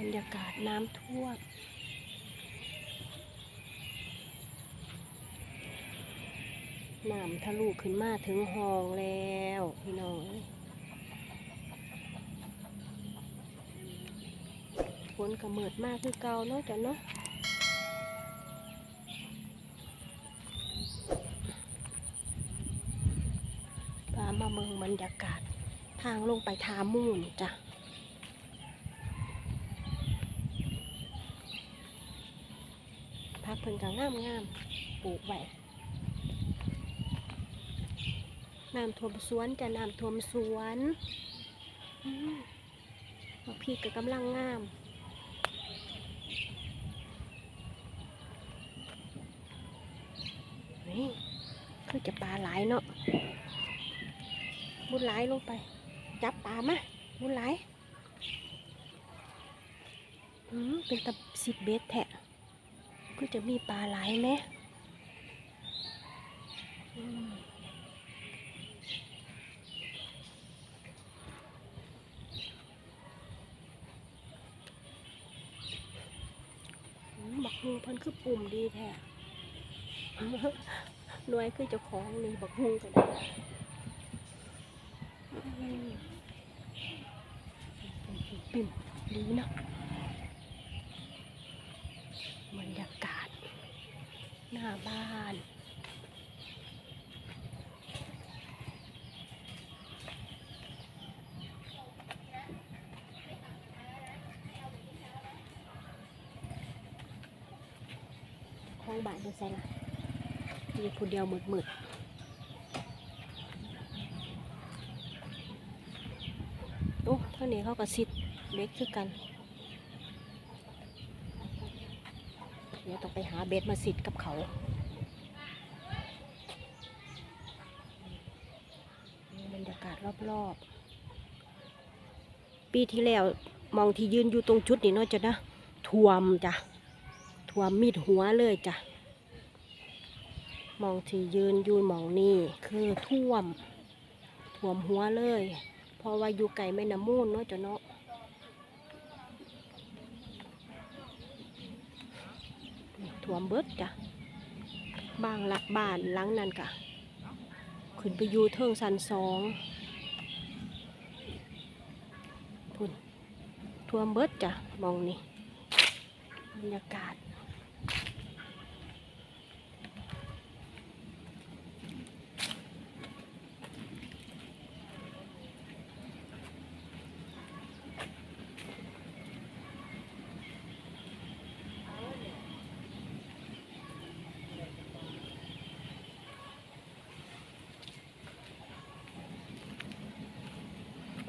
บรรยากาศน้ำท่วมน้ำทะลุขึ้นมาถึงห้องแล้วพี่น้องฝนกระเมิดมากคือเก่าเนาะจ้ะเนาะพามาเมืองบรรยากาศ ทางลงไปทามูนจ้ะ พักเพิ่นก็งามงามปลูกไว้น้ำท่วมสวนจะน้ำท่วมสวนอืมบักพี่ก็กำลังงามนี่คือจะปลาหลายเนาะมุดหลายลงไป จับปลามามุดหลายอืมเป็นตะสิบเบ็ดแทะ ก็จะมีปลาไหลไหมอืมบักฮูพิ่นคือปุ่มดีแท้หน่วยคือเจ้าของนี่บักฮูกันปิ่มดีเนาะบรรยากาศ ห น้าบ้านห้องบ้านดูใส่ละมีผู้เดียวหมึดหมึดโอ้เท่านี้เขาก็ซิดเบ็ดคือกัน ดี๋ยวต้องไปหาเบ็ดมาสิดกับเขาบรรยากาศรอบๆ ปีที่แล้วมองที่ยืนอยู่ตรงจุดนี้เนาะจ้ะนะท่วมจ้ะท่วมมิดหัวเลยจ้ะมองที่ยืนอยู่มองนี่คือท่วมท่วมหัวเลย เพราะว่าอยู่ไกลแม่น้ำมูลเนาะจ้ะเนาะ ท่วมเบิดจ้ะบางละบ้านหลังนั้นกะขึ้นไปอยู่เทิงสันสองพุ่นท่วมเบิดจ้ะมองนี่บรรยากาศ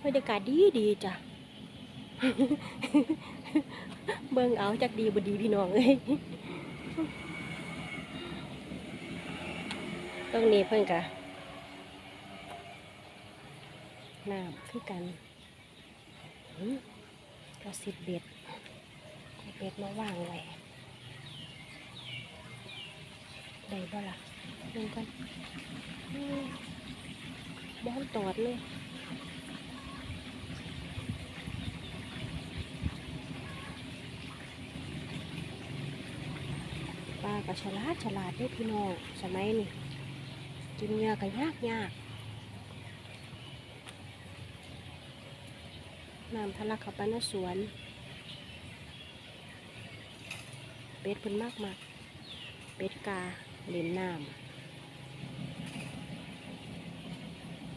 บรรยากาศดีดีจ้ะ เบิ่งเอาจากดีบดีพี่น้องเอ้ยตรงนี้เพิ่อนกะน้ำคือกันหืมกระสิบเบ็ดเบ็ดมาว่างไว้ได้บ่ล่ะเบิ่งกันบ้านตอดเลย ปลา ก็ฉลาดฉลาดเด้พี่น้องสมัยนี้กินเหงื่อก็ยากยากน้ำทะลักเข้าไปในสวน เป็ดเพิ่นมากมากเป็ดกาเล่นน้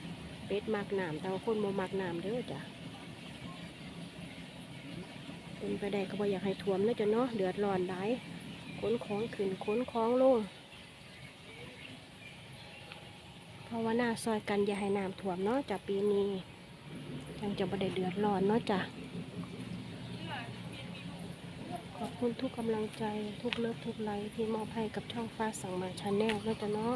ำเป็ดมากน้ำแต่ว่าคนโมมักน้ำเด้อจ้ะเป็นไปได้ก็บ่อยากให้ท่วมนะจ้ะเนาะเดือดร้อนได้ ขนของขึ้นขนของลงเพราะว่าหน้าซอยกันอย่าให้น้ำท่วมเนาะจากปีนี้ยังจะบ่ได้เดือดร้อนเนาะจ้ะขอบคุณทุกกำลังใจทุกเลิฟทุกไลค์ที่มอบให้กับช่องฟ้าสั่งมาชาแนลเนาะจ้ะเนาะ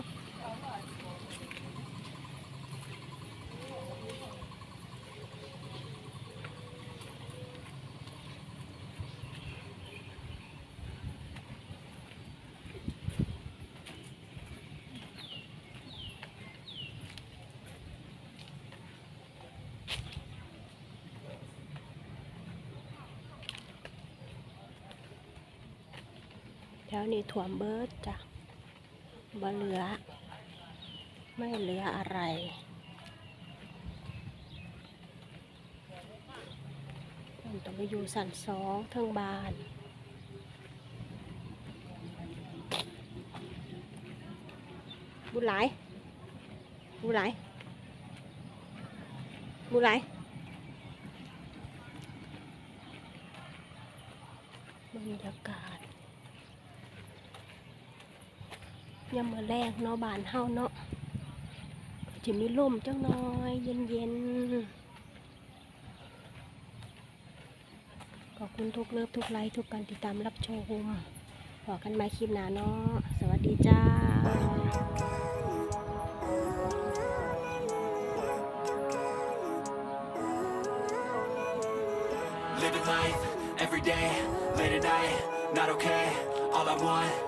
แล้วนี่ถ่วมเบิดจ้ะบ่เหลือ ไม่เหลืออะไรต้องไปอยู่สันสองเทิงบานบุหลายบุหลายบุหลายบรรยากาศ ยามมื้อแรกเนาะบ้านเฮาเนาะจะมีลมจังน้อย เย็นๆขอบคุณทุกเลิฟทุกไลค์ทุกการติดตามรับชมพอกกันม่คลิปหน้าเนาะสวัสดีจ้า Living life every day, late at night, not okay. All I want,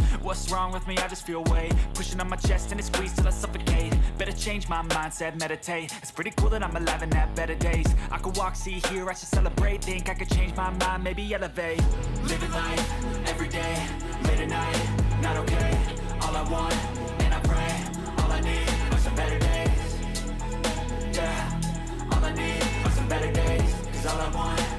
What's wrong with me? I just feel weight pushing on my chest and it squeezes till I suffocate. Better change my mindset, meditate. It's pretty cool that I'm alive and have better days. I could walk, see, hear, I should celebrate. Think I could change my mind, maybe elevate. Living life every day, late at night, not okay. All I want, and I pray, all I need are some better days. Yeah, all I need are some better days. Cause all I want